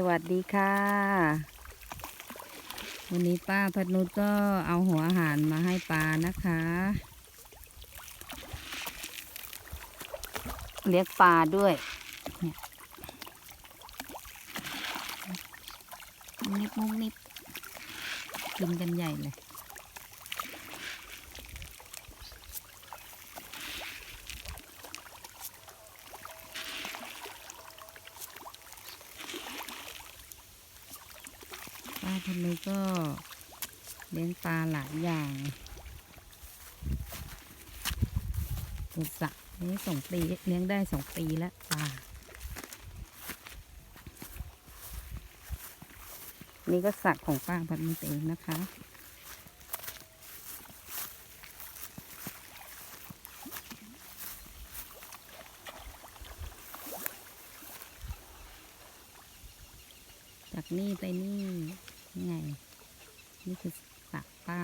สวัสดีค่ะ วันนี้ป้าพัดนุชก็เอาหัวอาหารมาให้ปลานะคะ เลี้ยงปลาด้วยเนี่ยนิบมุกนิบกินกันใหญ่เลย ป้าพนนี้ก็เลี้ยงปลาหลายอย่างตัวสะนี้สองปีเลี้ยงได้สองปีแล้วปลา นี่ก็สัตว์ของป้าพันนี้เองนะคะจากนี่ไปนี่ ไง นี่คือสระป้า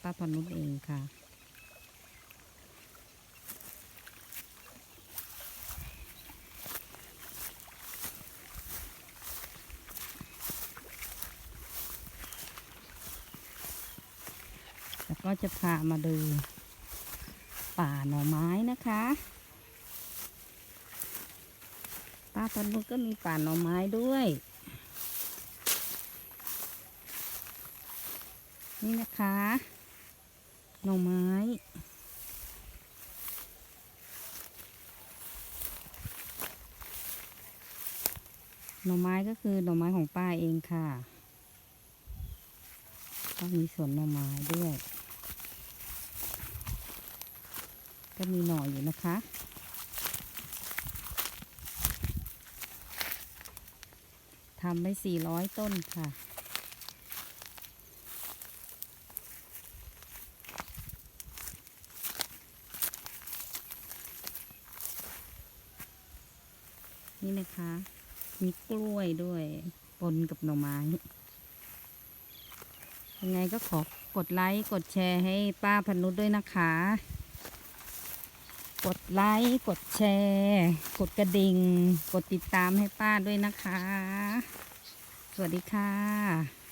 ป้าพรนุชเองค่ะ แล้วก็จะพามาดูป่าหน่อไม้นะคะป้าพรนุชก็มีป่าหน่อไม้ด้วย นี่นะคะ หน่อไม้หน่อไม้ก็คือหน่อไม้ของป้าเองค่ะก็มีสวนหน่อไม้ด้วย ก็มีหน่ออยู่นะคะ ทำไปสี่ร้อยต้นค่ะ นี่นะคะ มีกล้วยด้วยปนกับหน่อไม้ ยังไงก็ขอกดไลค์กดแชร์ให้ป้าพนุษด้วยนะคะ กดไลค์กดแชร์ กดกระดิ่ง กดติดตามให้ป้าด้วยนะคะ สวัสดีค่ะ